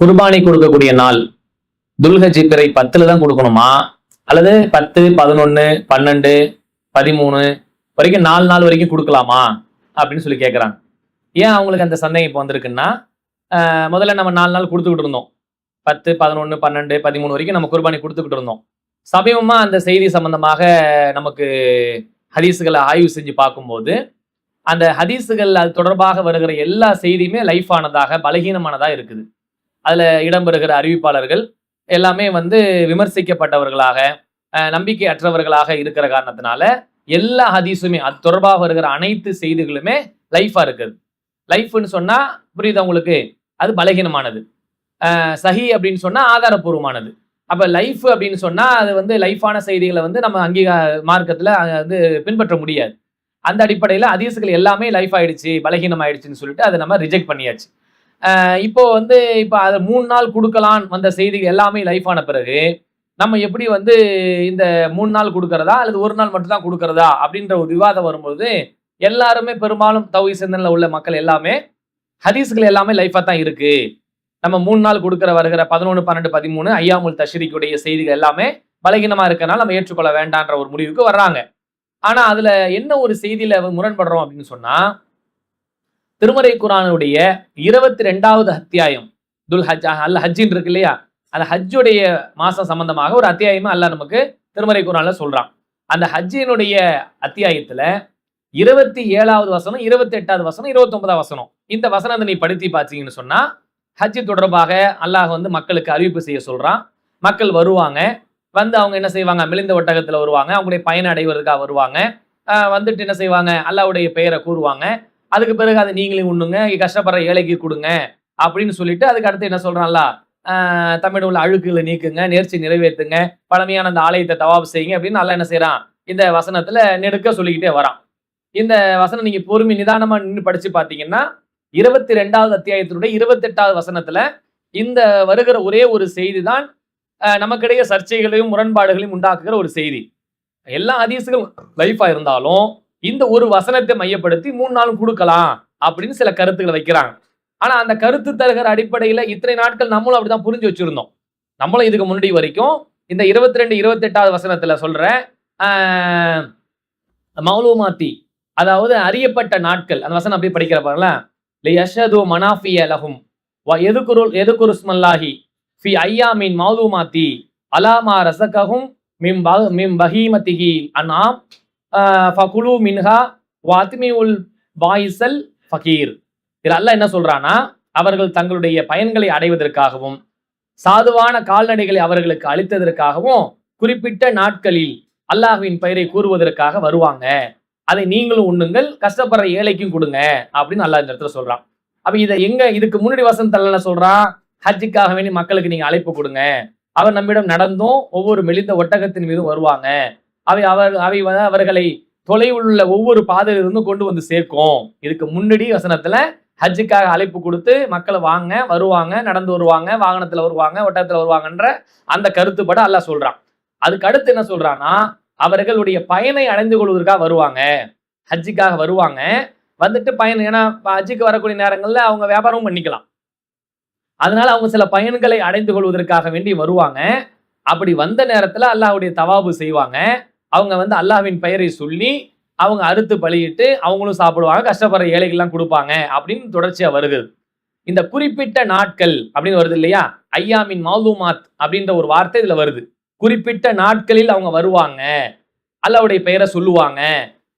குர்பானி கொடுக்கக்கூடிய நாள். துல்ஹஜி பிறை பத்துல தான் கொடுக்கணுமா? அல்லது பத்து பதினொன்னு பன்னெண்டு பதிமூணு வரைக்கும் நாலு நாள் வரைக்கும் கொடுக்கலாமா? அப்படின்னு சொல்லி கேட்குறாங்க ஏன் அவங்களுக்கு அந்த சந்தேகம் இப்போ வந்திருக்குன்னா முதல்ல நம்ம நாலு நாள் கொடுத்துக்கிட்டு இருந்தோம். பத்து பதினொன்று பன்னெண்டு பதிமூணு வரைக்கும் நம்ம குர்பானி கொடுத்துக்கிட்டு இருந்தோம். சமீபமாக அந்த செய்தி சம்பந்தமாக நமக்கு ஹதீஸுகளை ஆய்வு செஞ்சு பார்க்கும்போது அந்த ஹதீஸுகள் அது தொடர்பாக வருகிற எல்லா செய்தியுமே லைஃப் ஆனதாக பலகீனமானதாக இருக்குது. அதில் இடம்பெறுகிற அறிவிப்பாளர்கள் எல்லாமே வந்து விமர்சிக்கப்பட்டவர்களாக நம்பிக்கை அற்றவர்களாக இருக்கிற காரணத்தினால எல்லா ஹதீஸுமே அது தொடர்பாக வருகிற அனைத்து செய்திகளுமே லைஃபாக இருக்குது. லைஃப்னு சொன்னால் புரியுதா உங்களுக்கு? அது பலகீனமானது. சஹி அப்படின்னு சொன்னால் ஆதாரப்பூர்வமானது. அப்போ லைஃப் அப்படின்னு சொன்னால் அது வந்து லைஃபான செய்திகளை வந்து நம்ம அங்கீகா மார்க்கத்தில் வந்து பின்பற்ற முடியாது. அந்த அடிப்படையில் அதிசுகள் எல்லாமே லைஃப் ஆயிடுச்சு பலகீனம் ஆயிடுச்சுன்னு சொல்லிட்டு அதை நம்ம ரிஜெக்ட் பண்ணியாச்சு. இப்போ வந்து இப்போ அதை மூணு நாள் கொடுக்கலாம் வந்த செய்திகள் எல்லாமே லைஃப் ஆன பிறகு நம்ம எப்படி வந்து இந்த மூணு நாள் கொடுக்கறதா அல்லது ஒரு நாள் மட்டும்தான் கொடுக்கறதா அப்படின்ற ஒரு விவாதம் வரும்போது எல்லாருமே பெரும்பாலும் தௌஹி சிந்தனில் உள்ள மக்கள் எல்லாமே ஹதீஸ்கள் எல்லாமே லைஃபாக தான் இருக்கு. நம்ம மூணு நாள் கொடுக்குற வருகிற பதினொன்று பன்னெண்டு பதிமூணு ஐயாமுல் தஷ்ரீக்குடைய செய்திகள் எல்லாமே பலகீனமாக இருக்கனால நம்ம ஏற்றுக்கொள்ள வேண்டான்ற ஒரு முடிவுக்கு வர்றாங்க. ஆனால் அதில் என்ன ஒரு செய்தியில் முரண்படுறோம் அப்படின்னு சொன்னால் திருமறை குரானுடைய இருபத்தி ரெண்டாவது அத்தியாயம். துல் ஹஜ் அல்ல ஹஜ்ஜின் இருக்கு இல்லையா? அந்த ஹஜ்ஜுடைய மாசம் சம்பந்தமாக ஒரு அத்தியாயமா அல்லாஹ் நமக்கு திருமறை குரான்ல சொல்றான். அந்த ஹஜ்ஜினுடைய அத்தியாயத்துல இருபத்தி ஏழாவது வசனம் இருபத்தி எட்டாவது வசனம் இருபத்தி ஒன்பதாவது வசனம். இந்த வசனத்தை நீ படுத்தி பார்த்தீங்கன்னு சொன்னா ஹஜ் தொடர்பாக அல்லாஹ் வந்து மக்களுக்கு அறிவிப்பு செய்ய சொல்றான். மக்கள் வருவாங்க. வந்து அவங்க என்ன செய்வாங்க? மிலிந்த ஒட்டகத்தில் வருவாங்க. அவங்களுடைய பயன் அடைவதற்காக வருவாங்க. வந்துட்டு என்ன செய்வாங்க? அல்லாஹ்வுடைய பெயரை கூறுவாங்க. அதுக்கு பிறகு அதை நீங்களே உண்ணுங்க கஷ்டப்படுற ஏழைக்கு கொடுங்க அப்படின்னு சொல்லிட்டு அதுக்கு அடுத்து என்ன சொல்றான்ல தமிழ் உள்ள அழுக்குகளை நீக்குங்க நேர்ச்சி நிறைவேற்றுங்க பழமையான அந்த ஆலயத்தை தவாபு செய்யுங்க அப்படின்னு நல்லா என்ன செய்யறான் இந்த வசனத்துல நெடுக்க சொல்லிக்கிட்டே வரான். இந்த வசனம் நீங்க பொறுமை நிதானமா நின்று படிச்சு பார்த்தீங்கன்னா இருபத்தி ரெண்டாவது அத்தியாயத்தினுடைய இருபத்தி எட்டாவது வசனத்துல இந்த வருகிற ஒரே ஒரு செய்தி தான் நமக்கிடையே சர்ச்சைகளையும் முரண்பாடுகளையும் உண்டாக்குகிற ஒரு செய்தி. எல்லா அதிசுகளும் லைஃபா இருந்தாலும் இந்த ஒரு வசனத்தை மையப்படுத்தி மூணு நாளும் கொடுக்கலாம் அப்படின்னு சில கருத்துக்களை வைக்கிறாங்க. ஆனா அந்த கருத்து தருகிற அடிப்படையில இத்தனை நாட்கள் நம்மளும் அப்படிதான் புரிஞ்சு வச்சிருந்தோம். நம்மளும் இதுக்கு முன்னாடி வரைக்கும் இந்த இருபத்தி ரெண்டு இருபத்தி எட்டாவது வசனத்துல சொல்ற ஆஹ், அதாவது அறியப்பட்ட நாட்கள். அந்த வசனம் அப்படியே படிக்கிற பாருங்களேன். லியஷது மனாஃபிய லஹும் வ எதுகுருல் எதுகுருஸ்மல்லாஹி ஃபி ஐயாமின் மௌலூமாத்தி அலாமா ரசகஹும் மிம் மிம் பஹீமத்திஹி அன்ஆம். ஃபகுலு மின்ஹா வாத்மி உல் வாயிசல் ஃபகீர். இதில் அல்லாஹ் என்ன சொல்றானா அவர்கள் தங்களுடைய பயன்களை அடைவதற்காகவும் சாதுவான கால்நடைகளை அவர்களுக்கு அளித்ததற்காகவும் குறிப்பிட்ட நாட்களில் அல்லாஹுவின் பெயரை கூறுவதற்காக வருவாங்க. அதை நீங்களும் உண்ணுங்கள் கஷ்டப்படுற ஏழைக்கும் கொடுங்க அப்படின்னு அல்லாஹ் இந்த இடத்துல சொல்றான். அப்ப இதை எங்க இதுக்கு முன்னாடி வசந்த என்ன சொல்றான் ஹஜ்ஜுக்காக வேண்டி மக்களுக்கு நீங்க அழைப்பு கொடுங்க. அவர் நம்மிடம் நடந்தும் ஒவ்வொரு மெலிந்த ஒட்டகத்தின் மீதும் வருவாங்க. அவை அவர் அவை அவர்களை தொலைவில் உள்ள ஒவ்வொரு பாதையிலிருந்தும் கொண்டு வந்து சேர்க்கும். இதுக்கு முன்னாடி வசனத்துல ஹஜ்ஜுக்காக அழைப்பு கொடுத்து மக்களை வாங்க வருவாங்க நடந்து வருவாங்க வாகனத்துல வருவாங்க ஒட்டகத்துல வருவாங்கன்ற அந்த கருத்துப்பட அல்லாஹ் சொல்றான். அதுக்கு அடுத்து என்ன சொல்றான்னா அவர்களுடைய பயனை அடைந்து கொள்வதற்காக வருவாங்க. ஹஜ்ஜுக்காக வருவாங்க. வந்துட்டு பயன் ஏன்னா ஹஜ்ஜுக்கு வரக்கூடிய நேரங்களில் அவங்க வியாபாரமும் பண்ணிக்கலாம். அதனால அவங்க சில பயன்களை அடைந்து கொள்வதற்காக வேண்டி வருவாங்க. அப்படி வந்த நேரத்தில் அல்லாஹுடைய தவாபு செய்வாங்க. அவங்க வந்து அல்லாஹ்வின் பெயரை சொல்லி அவங்க அறுத்து பலியிட்டு அவங்களும் சாப்பிடுவாங்க கஷ்டப்படுற ஏழைகள்லாம் கொடுப்பாங்க அப்படின்னு தொடர்ச்சியாக வருது இந்த குறிப்பிட்ட நாட்கள் அப்படின்னு வருது இல்லையா? ஐயாமின் மாலூமாத் அப்படின்ற ஒரு வார்த்தை இதில் வருது. குறிப்பிட்ட நாட்களில் அவங்க வருவாங்க. அல்லாவுடைய பெயரை சொல்லுவாங்க.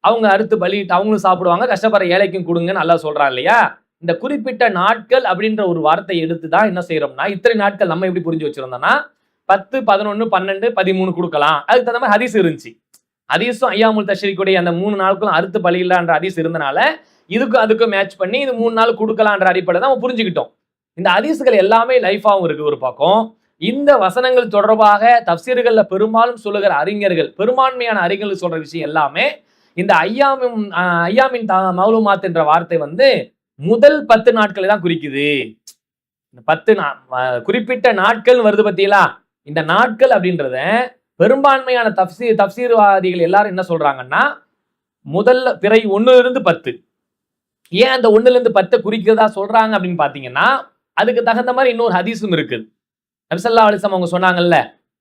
அவங்க அறுத்து பலியிட்டு அவங்களும் சாப்பிடுவாங்க கஷ்டப்படுற ஏழைக்கும் கொடுங்கன்னு நல்லா சொல்கிறாங்க இல்லையா? இந்த குறிப்பிட்ட நாட்கள் அப்படின்ற ஒரு வார்த்தை எடுத்து தான் என்ன செய்கிறோம்னா இத்தனை நாட்கள் நம்ம எப்படி புரிஞ்சு வச்சுருந்தோம்னா பத்து பதினொன்று பன்னெண்டு பதிமூணு கொடுக்கலாம். அதுக்கு தகுந்த மாதிரி ஹதீஸ் இருந்துச்சு. ஹதீஸும் ஐயாமுல் தஷரிக்குடைய அந்த மூணு நாளுக்கும் அறுத்து பலியில்லான்ற ஹதீஸ் இருந்தனால இதுக்கும் அதுக்கும் மேட்ச் பண்ணி இது மூணு நாள் கொடுக்கலான்ற அடிப்படை தான் நம்ம புரிஞ்சுக்கிட்டோம். இந்த அதிசுகள் எல்லாமே லைஃபாகவும் இருக்குது ஒரு பக்கம். இந்த வசனங்கள் தொடர்பாக தப்சீர்களில் பெரும்பாலும் சொல்லுகிற அறிஞர்கள் பெரும்பான்மையான அறிஞர்கள் சொல்ற விஷயம் எல்லாமே இந்த ஐயாமின் ஐயாமின் தா- மௌலுமாத் என்ற வார்த்தை வந்து முதல் பத்து நாட்களை தான் குறிக்குது. இந்த பத்து நா- குறிப்பிட்ட நாட்கள் வருது பத்தியலா இந்த நாட்கள் அப்படின்றத பெரும்பான்மையான தப்சீ தப்சீர்வாதிகள் எல்லாரும் என்ன சொல்றாங்கன்னா முதல்ல பிறை ஒன்னுல இருந்து பத்து. ஏன் அந்த ஒண்ணுல இருந்து பத்தை குறிக்கிறதா சொல்றாங்க அப்படின்னு பாத்தீங்கன்னா அதுக்கு தகுந்த மாதிரி இன்னொரு ஹதீஸும் இருக்குது நபிசல்லா அலிசம் அவங்க சொன்னாங்கல்ல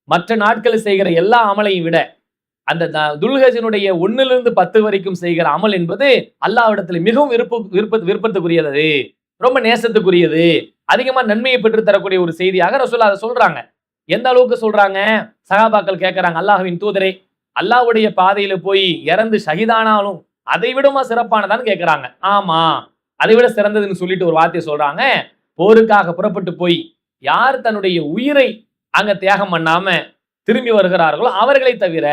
மற்ற நாட்களில் செய்கிற எல்லா அமலையும் விட அந்த துல்ஹஜனுடைய ஒன்னிலிருந்து பத்து வரைக்கும் செய்கிற அமல் என்பது அல்லாஹ்விடத்துல மிகவும் விருப்ப விருப்ப விருப்பத்துக்குரியது ரொம்ப நேசத்துக்குரியது அதிகமா நன்மையை பெற்று தரக்கூடிய ஒரு செய்தியாக ரசோல்லா அதை சொல்றாங்க. எந்த அளவுக்கு சொல்றாங்க? சகாபாக்கள் கேட்கிறாங்க அல்லாஹ்வின் தூதரே அல்லாஹ்வுடைய பாதையில போய் இறந்து ஷகிதானாலும் அதை விடமா சிறப்பானதான்னு கேட்கிறாங்க ஆமா அதை விட சிறந்ததுன்னு சொல்லிட்டு ஒரு வார்த்தையை சொல்றாங்க. போருக்காக புறப்பட்டு போய் யார் தன்னுடைய உயிரை அங்க தியாகம் பண்ணாம திரும்பி வருகிறார்களோ அவர்களை தவிர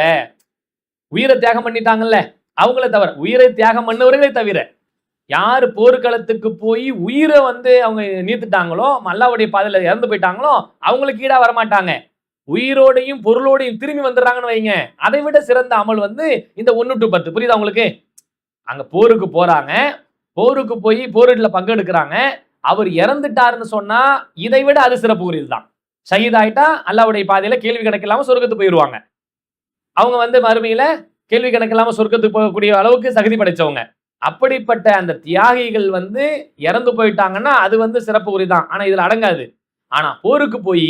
உயிரை தியாகம் பண்ணிட்டாங்கல்ல அவங்கள தவிர உயிரை தியாகம் பண்ணவர்களை தவிர யார் போர்க்களத்துக்கு போய் உயிரை வந்து அவங்க நீத்துட்டாங்களோ அல்லாவுடைய பாதையில் இறந்து போயிட்டாங்களோ அவங்களுக்கு ஈடாக வரமாட்டாங்க. உயிரோடையும் பொருளோடையும் திரும்பி வந்துடுறாங்கன்னு வைங்க. அதை விட சிறந்த அமல் வந்து இந்த ஒன்று டு பத்து. புரியுதா உங்களுக்கு? அங்கே போருக்கு போகிறாங்க போருக்கு போய் போரிட்டில் பங்கெடுக்கிறாங்க. அவர் இறந்துட்டாருன்னு சொன்னால் இதை விட அது சிறப்பு சிறப்புக்குரியது தான் ஷஹீத் ஆயிட்டா அல்லாவுடைய பாதையில் கேள்வி கணக்கில்லாம சொர்க்கத்துக்கு போயிடுவாங்க அவங்க வந்து மறுமையில் கேள்வி கணக்கில்லாம சொர்க்கத்துக்கு போகக்கூடிய அளவுக்கு தகுதி படைத்தவங்க அப்படிப்பட்ட அந்த தியாகிகள் வந்து இறந்து போயிட்டாங்கன்னா அது வந்து சிறப்பு உரிதான். ஆனா இதுல அடங்காது. ஆனா போருக்கு போய்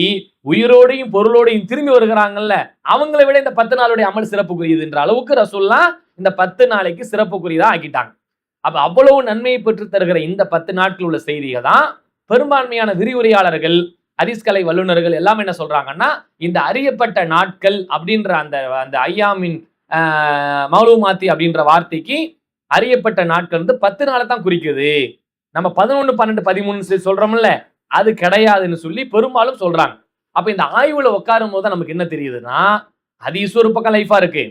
உயிரோடையும் பொருளோடையும் திரும்பி வருகிறாங்கல்ல அவங்களை விட இந்த பத்து நாளுடைய அமல் சிறப்புக்குரியதுன்ற அளவுக்கு ரசூல்லா இந்த பத்து நாளைக்கு சிறப்புக்குரியதா ஆக்கிட்டாங்க. அப்ப அவ்வளவு நன்மையை பெற்று தருகிற இந்த பத்து நாட்கள் உள்ள செய்திகள் தான் பெரும்பான்மையான விரிவுரையாளர்கள் ஹதீஸ்கலை வல்லுநர்கள் எல்லாம் என்ன சொல்றாங்கன்னா இந்த அறியப்பட்ட நாட்கள் அப்படின்ற அந்த அந்த ஐயாமின் மௌலுமாத்தி அப்படின்ற வார்த்தைக்கு அறியப்பட்ட நாட்கள் வந்து பத்து நாளை தான் குறிக்குது. நம்ம பதினொன்று பன்னெண்டு பதிமூணு சொல்றோம்ல அது கிடையாதுன்னு சொல்லி பெரும்பாலும் சொல்றாங்க. அப்போ இந்த ஆய்வுல உட்காரும் போது நமக்கு என்ன தெரியுதுன்னா ஹதீஸ் ஒரு பக்கம் லைஃபா இருக்கு.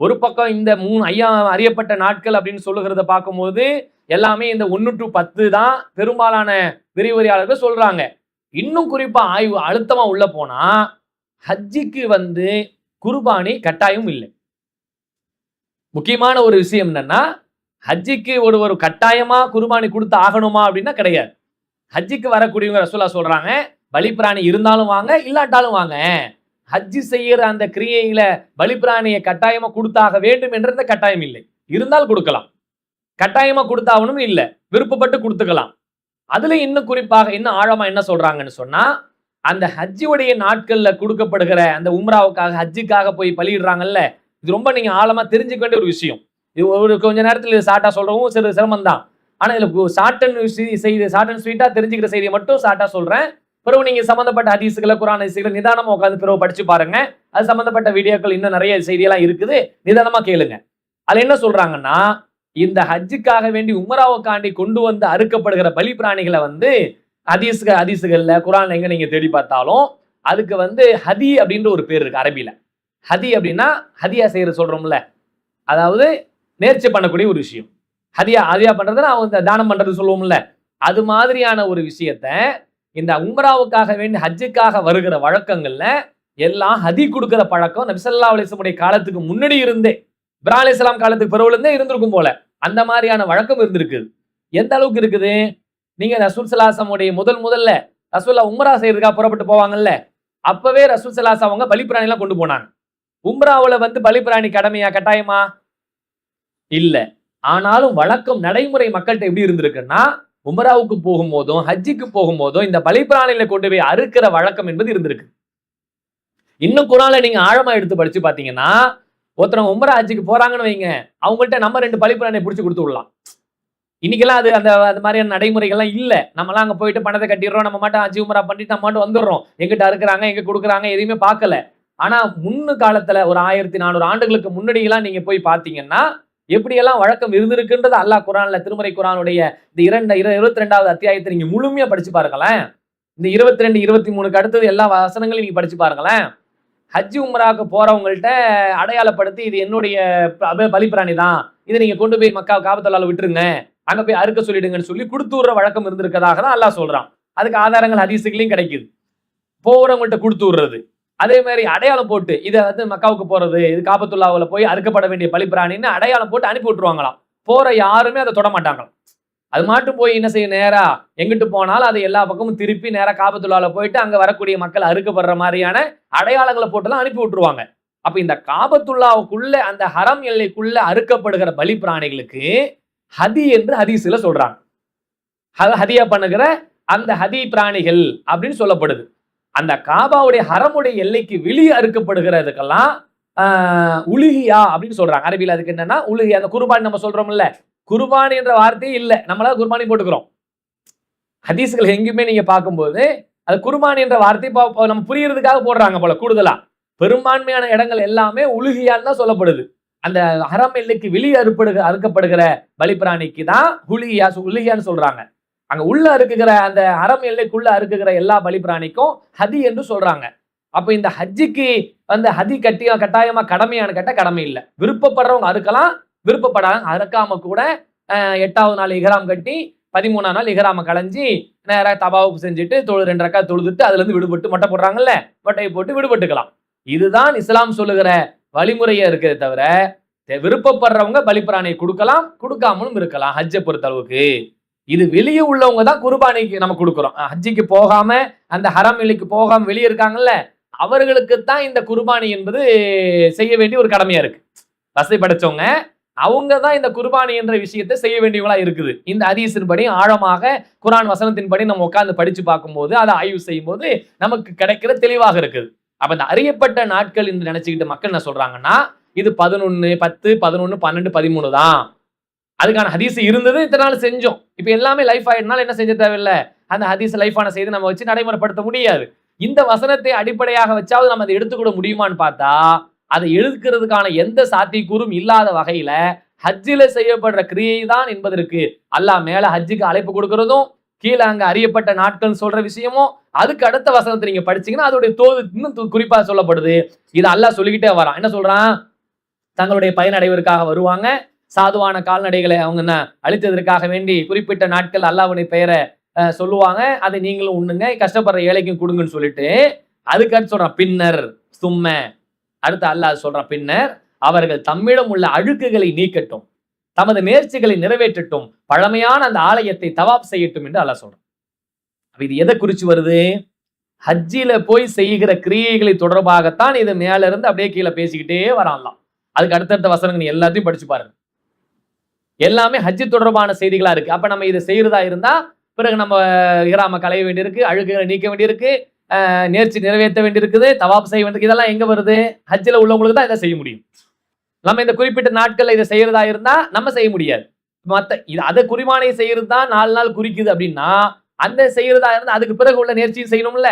ஒரு பக்கம் இந்த மூணு ஐயா அறியப்பட்ட நாட்கள் அப்படின்னு சொல்லுகிறத பார்க்கும்போது எல்லாமே இந்த ஒன்று டு பத்து தான் பெரும்பாலான விரிவுரையாளர்கள் சொல்றாங்க. இன்னும் குறிப்பா ஆய்வு அழுத்தமா உள்ள போனா ஹஜ்ஜிக்கு வந்து குர்பானி கட்டாயம் இல்லை. முக்கியமான ஒரு விஷயம் என்னன்னா ஹஜ்ஜிக்கு ஒரு ஒரு கட்டாயமா குர்பானி கொடுத்து ஆகணுமா அப்படின்னா கிடையாது. ஹஜ்ஜிக்கு வரக்கூடியவங்க ரசூலா சொல்றாங்க பலிப்பிராணி இருந்தாலும் வாங்க இல்லாட்டாலும் வாங்க. ஹஜ்ஜி செய்யற அந்த கிரியையில பலிப்பிராணியை கட்டாயமா கொடுத்தாக வேண்டும் என்ற கட்டாயம் இல்லை. இருந்தால் கொடுக்கலாம். கட்டாயமா கொடுத்தாகணும் இல்லை. விருப்பப்பட்டு கொடுத்துக்கலாம். அதுல இன்னும் குறிப்பாக இன்னும் ஆழமா என்ன சொல்றாங்கன்னு சொன்னா அந்த ஹஜ்ஜியுடைய நாட்கள்ல கொடுக்கப்படுகிற அந்த உம்ராவுக்காக ஹஜ்ஜிக்காக போய் பலியிடுறாங்கல்ல இது ரொம்ப நீங்க ஆழமா தெரிஞ்சுக்க வேண்டிய ஒரு விஷயம். ஒரு கொஞ்ச நேரத்தில் இது ஷார்ட்டாக சொல்கிறவும் சிறு சிரமம் தான் ஆனால் இதில் ஷார்ட் அண்ட் செய்தி ஷார்ட் அண்ட் ஸ்வீட்டாக தெரிஞ்சுக்கிற செய்தியை மட்டும் ஷார்ட்டாக சொல்கிறேன் பிறகு நீங்கள் சம்மந்தப்பட்ட ஹதீஸுகளை குரான் ஹதீஸுகளை நிதானமாக உட்காந்து பிறகு படிச்சு பாருங்கள் அது சம்மந்தப்பட்ட வீடியோக்கள் இன்னும் நிறைய செய்தியெல்லாம் இருக்குது. நிதானமாக கேளுங்க. அதில் என்ன சொல்கிறாங்கன்னா இந்த ஹஜ்ஜுக்காக வேண்டி உமராவுக்காண்டி கொண்டு வந்து அறுக்கப்படுகிற பலி பிராணிகளை வந்து ஹதீஸுக அதிசுகளில் குரான் எங்கே நீங்கள் தேடி பார்த்தாலும் அதுக்கு வந்து ஹதி அப்படின்ற ஒரு பேர் இருக்கு அரபியில். ஹதி அப்படின்னா ஹதியா செய்கிற சொல்றோம்ல. அதாவது நேர்ச்சி பண்ணக்கூடிய ஒரு விஷயம். ஹதியா ஹதியா பண்றதுன்னா அவங்க இந்த தானம் பண்றது சொல்லுவோம்ல. அது மாதிரியான ஒரு விஷயத்த இந்த உம்ராவுக்காக வேண்டி ஹஜ்ஜுக்காக வருகிற வழக்கங்கள்ல எல்லாம் ஹதி கொடுக்கிற பழக்கம் நபிசல்லா அலிஸ்லமுடைய காலத்துக்கு முன்னாடி இருந்தே இப்ரா அலிஸ்லாம் காலத்துக்கு பிறவுலேருந்தே இருந்திருக்கும் போல அந்த மாதிரியான வழக்கம் இருந்திருக்கு எந்த அளவுக்கு இருக்குது? நீங்க ரசூல் சலாசமுடைய முதல் முதல்ல ரசூல்லா உம்ரா செய்யறதுக்காக புறப்பட்டு போவாங்கல்ல அப்பவே ரசூல் சலாசம் அவங்க பலிப்பிராணி எல்லாம் கொண்டு போனாங்க. உம்ராவில் வந்து பலிப்பிராணி கடமையா கட்டாயமா? இல்லை. ஆனாலும் வழக்கம் நடைமுறை மக்கள்கிட்ட எப்படி இருந்திருக்குன்னா உமராவுக்கு போகும்போதும் ஹஜ்ஜிக்கு போகும்போதும் இந்த பலிப்பிராணியில கொண்டு போய் அறுக்கிற வழக்கம் என்பது இருந்திருக்கு. இன்னும் குரால நீங்க ஆழமா எடுத்து படிச்சு பாத்தீங்கன்னா ஒருத்தவங்க உமரா ஹஜ்ஜிக்கு போறாங்கன்னு வைங்க அவங்கள்ட்ட நம்ம ரெண்டு பலிப்பிராணியை பிடிச்சி கொடுத்து விடலாம். இன்னைக்கெல்லாம் அது அந்த அது மாதிரியான நடைமுறைகள்லாம் இல்லை. நம்மலாம் அங்கே போயிட்டு பணத்தை கட்டிடுறோம் நம்ம மட்டும் அஜி உமரா பண்ணிட்டு நம்ம மட்டும் வந்துடுறோம். எங்கிட்ட அறுக்குறாங்க எங்க கொடுக்குறாங்க எதையுமே பார்க்கல. ஆனா முன்னு காலத்துல ஒரு ஆயிரத்தி நானூறு ஆண்டுகளுக்கு முன்னாடியெல்லாம் நீங்க போய் பாத்தீங்கன்னா எப்படியெல்லாம் வழக்கம் இருந்திருக்குன்றது அல்லாஹ் குரான்ல திருமறை குரானுடைய இந்த இரண்டு இரு இருபத்தி ரெண்டாவது அத்தியாயத்தை நீங்க முழுமையா படிச்சு பாருங்களேன். இந்த இருபத்தி ரெண்டு இருபத்தி மூணுக்கு அடுத்தது எல்லா வசனங்களையும் நீங்க படிச்சு பாருங்களேன். ஹஜ்ஜி உம்ராவுக்கு போறவங்கள்ட்ட அடையாளப்படுத்தி இது என்னுடைய பலிப்பிராணி தான். இதை நீங்க கொண்டு போய் மக்கா காபத்தலால விட்டுருங்க. அங்க போய் அறுக்க சொல்லிடுங்கன்னு சொல்லி கொடுத்து விடுற வழக்கம் இருந்திருக்கதாக தான் அல்லாஹ் சொல்றான். அதுக்கு ஆதாரங்கள் ஹதீஸுகளையும் கிடைக்குது. போறவங்கள்ட்ட கொடுத்து விடுறது. அதே மாதிரி அடையாளம் போட்டு இதை வந்து மக்காவுக்கு போறது இது காபத்துல்லாவில் போய் அறுக்கப்பட வேண்டிய பலிப்பிராணின்னு அடையாளம் போட்டு அனுப்பி விட்டுருவாங்களாம். போற யாருமே அதை தொட மாட்டாங்களாம். அது மாட்டு போய் என்ன செய்யும்? நேரா எங்கிட்டு போனாலும் அதை எல்லா பக்கமும் திருப்பி நேரா காபத்துள்ளால போயிட்டு அங்க வரக்கூடிய மக்கள் அறுக்கப்படுற மாதிரியான அடையாளங்களை போட்டுலாம் அனுப்பி விட்டுருவாங்க. அப்ப இந்த காபத்துள்ளாவுக்குள்ள அந்த ஹரம் எல்லைக்குள்ள அறுக்கப்படுகிற பலி பிராணிகளுக்கு ஹதி என்று ஹதீஸ்ல சொல்றாங்க. ஹதியா பண்ணுகிற அந்த ஹதி பிராணிகள் அப்படின்னு சொல்லப்படுது. அந்த காபாவுடைய ஹரமுடைய எல்லைக்கு வெளியே அறுக்கப்படுகிறதுக்கெல்லாம் உலுகியா அப்படின்னு சொல்றாங்க. அரபியில் அதுக்கு என்னன்னா உலுகி அந்த குர்பானி நம்ம சொல்றோம்ல. குர்பானி என்ற வார்த்தையே இல்லை. நம்மளா குர்பானி போட்டுக்கிறோம். ஹதீஸ்கள் எங்கேயுமே நீங்க பார்க்கும்போது அது குர்பானி என்ற வார்த்தை இப்போ நம்ம புரியறதுக்காக போடுறாங்க போல கூடுதலா. பெரும்பான்மையான இடங்கள் எல்லாமே உலுகியான்னு தான் சொல்லப்படுது. அந்த ஹரம் எல்லைக்கு வெளியே அறுப்படுக அறுக்கப்படுகிற பலிப்பிராணிக்கு தான் ஹுலியா உலுகியான்னு சொல்றாங்க. அங்க உள்ள அறுக்குகிற அந்த அறம் எல்லைக்குள்ள அறுக்குகிற எல்லா பலிப்பிராணிக்கும் ஹதி என்று சொல்றாங்க. அப்ப இந்த ஹஜ்ஜிக்கு வந்து ஹதி கட்டியா கட்டாயமா கடமையானு கட்ட கடமை இல்லை. விருப்பப்படுறவங்க அறுக்கலாம் விருப்பப்படாத அறுக்காம கூட எட்டாவது நாள் இகராம் கட்டி பதிமூணாம் நாள் இஹ்ராம களைஞ்சி நேராக தபாவுக்கு செஞ்சுட்டு தொழு ரெண்டு ரக்கா தொழுதுட்டு அதுல இருந்து விடுபட்டு மொட்டை போடுறாங்கல்ல மொட்டையை போட்டு விடுபட்டுக்கலாம். இதுதான் இஸ்லாம் சொல்லுகிற வழிமுறையை இருக்கிறத தவிர தெ- விருப்பப்படுறவங்க பலிப்பிராணியை கொடுக்கலாம் கொடுக்காமலும் இருக்கலாம் ஹஜ்ஜை பொறுத்த அளவுக்கு. இது வெளியே உள்ளவங்க தான் குர்பானிக்கு நம்ம கொடுக்குறோம். ஹஜ்ஜிக்கு போகாம அந்த ஹரம் இலைக்கு போகாம வெளியே இருக்காங்கல்ல அவர்களுக்கு தான் இந்த குர்பானி என்பது செய்ய வேண்டிய ஒரு கடமையா இருக்கு. வசதி படைச்சவங்க அவங்க தான் இந்த குர்பானி என்ற விஷயத்தை செய்ய வேண்டியவங்களா இருக்குது. இந்த ஹதீஸின்படி ஆழமாக குரான் வசனத்தின்படி நம்ம உட்காந்து படிச்சு பார்க்கும்போது அதை ஆய்வு செய்யும் போது நமக்கு கிடைக்கிற தெளிவாக இருக்குது. அப்ப இந்த அறியப்பட்ட நாட்கள் என்று நினைச்சுக்கிட்டு மக்கள் என்ன சொல்றாங்கன்னா இது பதினொன்னு பத்து பதினொன்னு பன்னெண்டு பதிமூணு தான். அதுக்கான ஹதீஸ் இருந்தது இத்தனை நாள் செஞ்சோம். இப்போ எல்லாமே லைஃப் ஆகிடனால என்ன செய்ய தேவையில்லை? அந்த ஹதீஸ் லைஃபான செய்து நம்ம வச்சு நடைமுறைப்படுத்த முடியாது. இந்த வசனத்தை அடிப்படையாக வச்சாவது நம்ம அதை எடுத்துக்கூட முடியுமான்னு பார்த்தா அதை எழுதுக்கிறதுக்கான எந்த சாத்தியக்கூறும் இல்லாத வகையில ஹஜ்ஜில செய்யப்படுற கிரியை தான் என்பதற்கு அல்லாஹ் மேல ஹஜ்ஜுக்கு அழைப்பு கொடுக்கறதும் கீழே அங்க அறியப்பட்ட நாட்கள் சொல்ற விஷயமும் அதுக்கு அடுத்த வசனத்தை நீங்க படிச்சீங்கன்னா அதோடைய தோது இன்னும் குறிப்பாக குறிப்பா சொல்லப்படுது. இது அல்லாஹ் சொல்லிக்கிட்டே வரான். என்ன சொல்றான்? தங்களுடைய பயனடைவதற்காக வருவாங்க. சாதுவான கால்நடைகளை அவங்க என்ன அழித்ததற்காக வேண்டி குறிப்பிட்ட நாட்கள் அல்லாவுடைய பெயரை சொல்லுவாங்க. அதை நீங்களும் உண்ணுங்க. கஷ்டப்படுற ஏழைக்கும் கொடுங்கன்னு சொல்லிட்டு அதுக்கடுத்து சொல்றான் பின்னர் சும்ம. அடுத்து அல்லாஹ் சொல்றான் பின்னர் அவர்கள் தம்மிடம் உள்ள அழுக்குகளை நீக்கட்டும். தமது முயற்சிகளை நிறைவேற்றட்டும். பழமையான அந்த ஆலயத்தை தவாப் செய்யட்டும் என்று அல்லாஹ் சொல்றான். இது எதை குறிச்சு வருது? ஹஜ்ஜில போய் செய்கிற கிரியைகளை தொடர்பாகத்தான் இது மேல இருந்து அப்படியே கீழே பேசிக்கிட்டே வரான்லாம் அதுக்கு அடுத்தடுத்த வசனங்கள் எல்லாத்தையும் படிச்சு பாருங்க. எல்லாமே ஹஜ்ஜு தொடர்பான செய்திகளாக இருக்குது அப்போ நம்ம இதை செய்கிறதா இருந்தால் பிறகு நம்ம இராம களைய வேண்டியிருக்கு அழுக்குகளை நீக்க வேண்டியிருக்கு நேர்ச்சி நிறைவேற்ற வேண்டியிருக்குது தவாப் செய்ய வேண்டியிருக்கு. இதெல்லாம் எங்கே வருது? ஹஜ்ஜில் உள்ளவங்களுக்கு தான் இதை செய்ய முடியும். நம்ம இந்த குறிப்பிட்ட நாட்களில் இதை செய்கிறதா இருந்தால் நம்ம செய்ய முடியாது. மற்ற இது அதை குறிமானை செய்கிறது தான் நாலு நாள் குறிக்குது அப்படின்னா அந்த செய்கிறதா இருந்தால் அதுக்கு பிறகு உள்ள நேர்ச்சியும் செய்யணும்ல.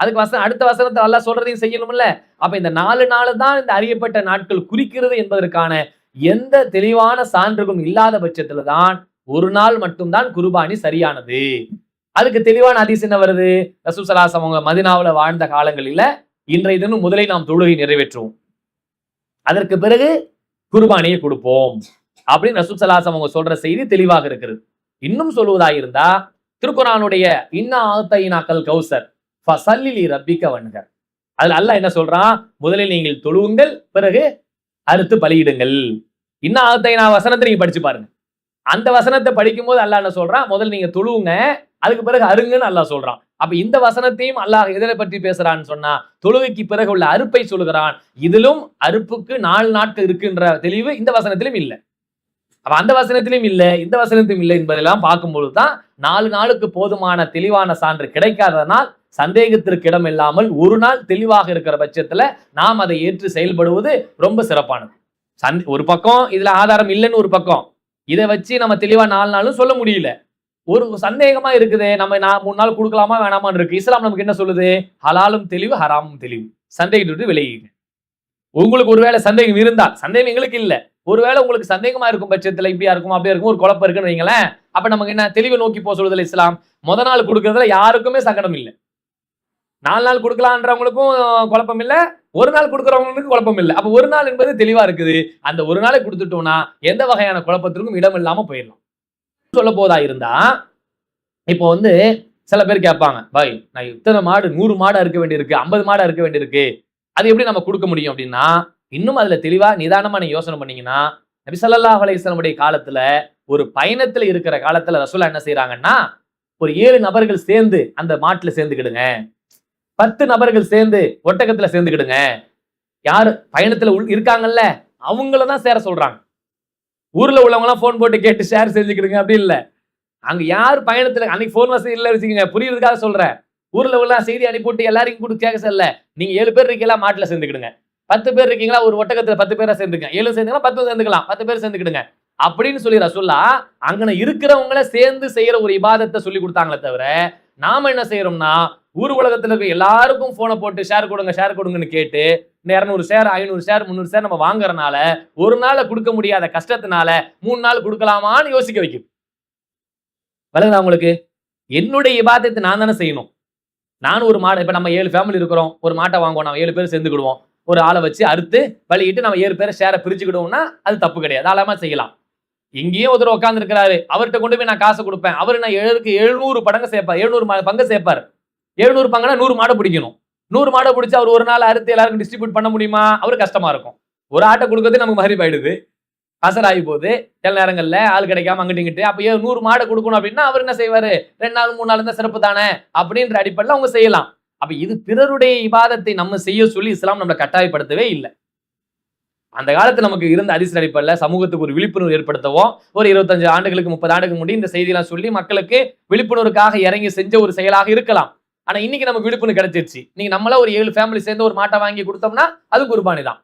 அதுக்கு வசனம் அடுத்த வசனத்தை நல்லா சொல்றதையும் செய்யணும்ல. அப்ப இந்த நாலு நாள் தான் இந்த அறியப்பட்ட நாட்கள் குறிக்கிறது என்பதற்கான எந்த தெளிவான சான்றுகளும் இல்லாத பட்சத்துல தான் ஒரு நாள் மட்டும்தான் குர்பானி சரியானது. அதுக்கு தெளிவான ஹதீஸ் என்ன வருது? ரசூசலாசம் அவங்க மதினாவுல வாழ்ந்த காலங்களில இன்றைய தினம் முதலை நாம் தொழுகை நிறைவேற்றுவோம். அதற்கு பிறகு குர்பானியை கொடுப்போம். அப்படின்னு ரசூசலாசம் அவங்க சொல்ற செய்தி தெளிவாக இருக்கிறது. இன்னும் சொல்லுவதாயிருந்தா இருந்தா திருக்குறானுடைய இன்னா ஆத்தைனாக்கல் கௌசர் ஃபசல்லிலி ரப்பிக்க வண்கர் அதுல அல்ல என்ன சொல்றான்? முதலில் நீங்கள் தொழுவுங்கள் பிறகு அறுத்து பலியிடுங்கள். இன்னும் ஆகத்தை நான் வசனத்தை நீங்க படிச்சு பாருங்க. அந்த வசனத்தை படிக்கும்போது அல்லா என்ன சொல்றான்? முதல்ல நீங்க தொழுவுங்க அதுக்கு பிறகு அருங்கன்னு அல்லாஹ் சொல்றான். அப்ப இந்த வசனத்தையும் அல்லாஹ் எதிரை பற்றி பேசுறான்னு சொன்னா தொழுகைக்கு பிறகு உள்ள அறுப்பை சொல்லுகிறான். இதிலும் அறுப்புக்கு நாலு நாட்கள் இருக்குன்ற தெளிவு இந்த வசனத்திலும் இல்லை. அப்ப அந்த வசனத்திலும் இல்லை இந்த வசனத்திலும் இல்லை என்பதெல்லாம் பார்க்கும்பொழுது தான் நாலு நாளுக்கு போதுமான தெளிவான சான்று கிடைக்காததனால் சந்தேகத்திற்கு இடம் இல்லாமல் ஒரு நாள் தெளிவாக இருக்கிற பட்சத்துல நாம் அதை ஏற்று செயல்படுவது ரொம்ப சிறப்பானது. சந்தி ஒரு பக்கம் இதுல ஆதாரம் இல்லைன்னு ஒரு பக்கம். இதை வச்சு நம்ம தெளிவா நாலு நாளும் சொல்ல முடியல. ஒரு சந்தேகமா இருக்குது நம்ம நான் மூணு நாள் கொடுக்கலாமா வேணாமான்னு இருக்கு. இஸ்லாம் நமக்கு என்ன சொல்லுது? ஹலாலும் தெளிவு ஹராமும் தெளிவு. சந்தேகிட்டு விட்டு விலகிங்க உங்களுக்கு ஒருவேளை சந்தேகம் இருந்தால் சந்தேகம் எங்களுக்கு இல்ல. ஒருவேளை உங்களுக்கு சந்தேகமா இருக்கும் பட்சத்துல இப்படியா இருக்கும் அப்படியே இருக்கும் ஒரு குழப்பம் இருக்குன்னு வைங்களேன். அப்ப நமக்கு என்ன தெளிவை நோக்கி போக சொல்லுதில்ல இஸ்லாம். முத நாள் கொடுக்கறதுல யாருக்குமே சங்கடம் இல்லை. நாலு நாள் கொடுக்கலான்றவங்களுக்கும் குழப்பம் இல்லை ஒரு நாள் கொடுக்குறவங்களுக்கு குழப்பம் இல்லை அப்போ ஒரு நாள் என்பது தெளிவாக இருக்குது. அந்த ஒரு நாளை கொடுத்துட்டோம்னா எந்த வகையான குழப்பத்திற்கும் இடம் இல்லாமல் போயிடலாம். சொல்ல போதா இருந்தா இப்போ வந்து சில பேர் கேட்பாங்க பாய் நான் இத்தனை மாடு நூறு மாடாக இருக்க வேண்டியிருக்கு ஐம்பது மாடாக இருக்க வேண்டியிருக்கு. அது எப்படி நம்ம கொடுக்க முடியும்? அப்படின்னா இன்னும் அதில் தெளிவாக நிதானமாக நீங்கள் யோசனை பண்ணீங்கன்னா நபிசல்லா ஸல்லல்லாஹு காலத்தில் ஒரு பயணத்தில் இருக்கிற காலத்தில் ரசூலா என்ன செய்கிறாங்கன்னா ஒரு ஏழு நபர்கள் சேர்ந்து அந்த மாட்டில் சேர்ந்துக்கிடுங்க. பத்து நபர்கள் சேர்ந்து ஒட்டகத்துல சேர்ந்துக்கிடுங்க. யாரு? பயணத்துல உள் இருக்காங்கல்ல அவங்கள தான் சேர சொல்றாங்க. ஊர்ல உள்ளவங்களாம் ஃபோன் போன் போட்டு கேட்டு ஷேர் செஞ்சுக்கிடுங்க அப்படி இல்ல. அங்க யார் பயணத்துல அன்னைக்கு ஃபோன் வசதி இல்ல வச்சுக்கோங்க புரியுறதுக்காக சொல்றேன். ஊர்ல உள்ள செய்தி அனுப்பிவிட்டு எல்லாரையும் கூட கேட்க சொல்ல நீங்க ஏழு பேர் இருக்கீங்களா மாட்டுல சேர்ந்துக்கிடுங்க. பத்து பேர் இருக்கீங்களா ஒரு ஒட்டகத்துல பத்து பேரா சேர்ந்துங்க ஏழு சேர்ந்துக்கலாம் பத்து சேர்ந்துக்கலாம். பத்து பேர் சேர்ந்துக்கிடுங்க. அப்படின்னு சொல்லி ரசுல்லா அங்கன இருக்கிறவங்கள சேர்ந்து செய்யற ஒரு இபாதத்தை சொல்லி கொடுத்தாங்களே தவிர நாம என்ன செய்யறோம்னா ஊர் உலகத்தில் இருக்க எல்லாருக்கும் ஃபோனை போட்டு ஷேர் கொடுங்க ஷேர் கொடுங்கன்னு கேட்டு இந்த இரநூறு ஷேர் ஐநூறு ஷேர் முந்நூறு ஷேர் நம்ம வாங்குறதுனால ஒரு நாள் கொடுக்க முடியாத கஷ்டத்தினால மூணு நாள் கொடுக்கலாமான்னு யோசிக்க வைக்கும். விளங்குதா உங்களுக்கு? என்னுடைய இபாதத்தை நான் தானே செய்யணும். நானும் ஒரு மாடை இப்போ நம்ம ஏழு ஃபேமிலி இருக்கிறோம் ஒரு மாட்டை வாங்குவோம் நம்ம ஏழு பேர் சேர்ந்துக்கிடுவோம் ஒரு ஆளை வச்சு அறுத்து பழியிட்டு நம்ம ஏழு பேரை ஷேரை பிரிச்சுக்கிடுவோம்னா அது தப்பு கிடையாது. தாராளமா செய்யலாம். இங்கேயும் ஒருத்தர் உட்காந்துருக்கிறாரு அவர்கிட்ட கொண்டு போய் நான் காசு கொடுப்பேன். அவர் நான் ஏழுக்கு எழுநூறு படங்க சேர்ப்பார் எழுநூறு பங்கு சேர்ப்பார். எழுநூறு பங்குனா நூறு மாடை பிடிக்கணும். நூறு மாடை பிடிச்சி அவர் ஒரு நாள் அறுத்து எல்லாருக்கும் டிஸ்ட்ரிபியூட் பண்ண முடியுமா? அவர் கஷ்டமா இருக்கும். ஒரு ஆட்டை கொடுக்கறது நமக்கு மாதிரி போயிடுது அசராகி போகுது. சில நேரங்கள்ல ஆள் கிடைக்காம அங்கிட்டு இங்கிட்டு அப்போ ஏன் நூறு மாடை கொடுக்கணும் அப்படின்னா அவர் என்ன செய்வாரு? ரெண்டு நாள் மூணு நாள் தான் சிறப்பு தானே? அப்படின்ற அடிப்படையில் அவங்க செய்யலாம். அப்ப இது பிறருடைய விவாதத்தை நம்ம செய்ய சொல்லி இஸ்லாம் நம்மளை கட்டாயப்படுத்தவே இல்லை. அந்த காலத்துல நமக்கு இருந்த அதிசய அடிப்படையில் சமூகத்துக்கு ஒரு விழிப்புணர்வு ஏற்படுத்தவோ ஒரு இருபத்தஞ்சு ஆண்டுகளுக்கு முப்பது ஆண்டுகளுக்கு முன்னாடி இந்த செய்தியெல்லாம் சொல்லி மக்களுக்கு விழிப்புணர்வுக்காக இறங்கி செஞ்ச ஒரு செயலாக இருக்கலாம். ஆனா இன்னைக்கு நமக்கு விடுப்புன்னு கிடைச்சிருச்சு. நீங்க நம்மள ஒரு ஏழு ஃபேமிலி சேர்ந்து ஒரு மாட்டை வாங்கி கொடுத்தோம்னா அது குர்பானி தான்.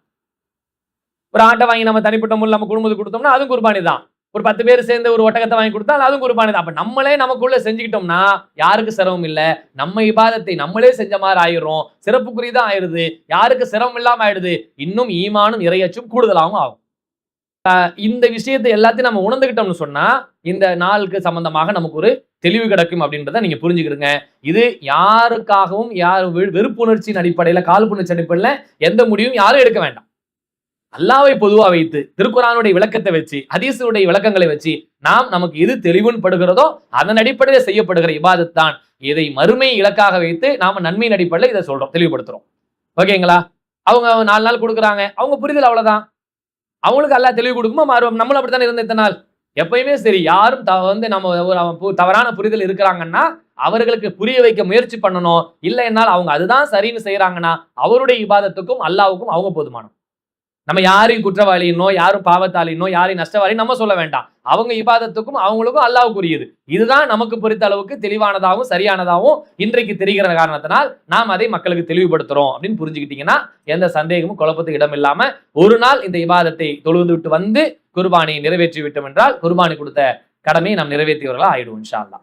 ஒரு ஆட்டை வாங்கி நம்ம தனிப்பட்ட முறையில் நம்ம குடும்பத்துக்கு கொடுத்தோம்னா அதுவும் குர்பானி தான். ஒரு பத்து பேர் சேர்ந்து ஒரு ஒட்டகத்தை வாங்கி கொடுத்தா அதுவும் குர்பானி தான். நம்மளே நமக்குள்ள செஞ்சுக்கிட்டோம்னா யாருக்கு சிரமம் இல்லை? நம்ம இபாதத்தை நம்மளே செஞ்ச மாதிரி ஆயிடுறோம். சிறப்புக்குரியதான் ஆயிடுது. யாருக்கு சிரமம் இல்லாம ஆயிடுது? இன்னும் ஈமானும் இறையச்சும் கூடுதலாகவும் ஆகும். ஆஹ் இந்த விஷயத்தை எல்லாத்தையும் நம்ம உணர்ந்துகிட்டோம்னு சொன்னா இந்த நாளுக்கு சம்பந்தமாக நமக்கு ஒரு தெளிவு கிடக்கும் அப்படின்றத நீங்க புரிஞ்சுக்கிடுங்க. இது யாருக்காகவும் யார் வெறுப்புணர்ச்சியின் அடிப்படையில காழ்ப்புணர்ச்சி அடிப்படையில எந்த முடிவும் யாரும் எடுக்க வேண்டாம். அல்லாவை பொதுவா வைத்து திருக்குறானுடைய விளக்கத்தை வச்சு ஹதீஸுடைய விளக்கங்களை வச்சு நாம் நமக்கு எது தெளிவுன்னு படுகிறதோ அதன் அடிப்படையில் செய்யப்படுகிற இபாதத் தான். இதை மறுமை இலக்காக வைத்து நாம நன்மையின் அடிப்படையில் இதை சொல்றோம் தெளிவுபடுத்துறோம். ஓகேங்களா? அவங்க நாலு நாள் கொடுக்குறாங்க. அவங்க புரிதல் அவ்வளவுதான். அவங்களுக்கு எல்லாம் தெளிவு கொடுக்குமா? மாறுவோம் நம்மளும் அப்படித்தானே இருந்த இத்தனை நாள். எப்பயுமே சரி யாரும் த- வந்து நம்ம ஒரு பு- தவறான புரிதல் இருக்கிறாங்கன்னா அவர்களுக்கு புரிய வைக்க முயற்சி பண்ணணும். இல்லை என்னால் அவங்க அதுதான் சரின்னு செய்யறாங்கன்னா அவருடைய விவாதத்துக்கும் அல்லாவுக்கும் அவங்க போதுமானம் நம்ம யாரையும் குற்றவாளினோ யாரும் பாவத்தாளினோ யாரையும் நஷ்டவாளி நம்ம சொல்ல வேண்டாம். அவங்க இபாதத்துக்கும் அவங்களுக்கும் அல்லாவுக்குரியது இதுதான் நமக்கு பொறுத்த அளவுக்கு தெளிவானதாகவும் சரியானதாகவும் இன்றைக்கு தெரிகிற காரணத்தினால் நாம் அதை மக்களுக்கு தெளிவுபடுத்துறோம் அப்படின்னு புரிஞ்சுக்கிட்டீங்கன்னா எந்த சந்தேகமும் குழப்பத்துக்கு இடம் இல்லாம ஒரு நாள் இந்த இபாதத்தை தொழுது விட்டு வந்து குர்பானியை நிறைவேற்றி விட்டோம் என்றால் குர்பானி கொடுத்த கடமையை நாம் நிறைவேற்றியவர்களாக ஆயிடுவோம் இன்ஷா அல்லாஹ்.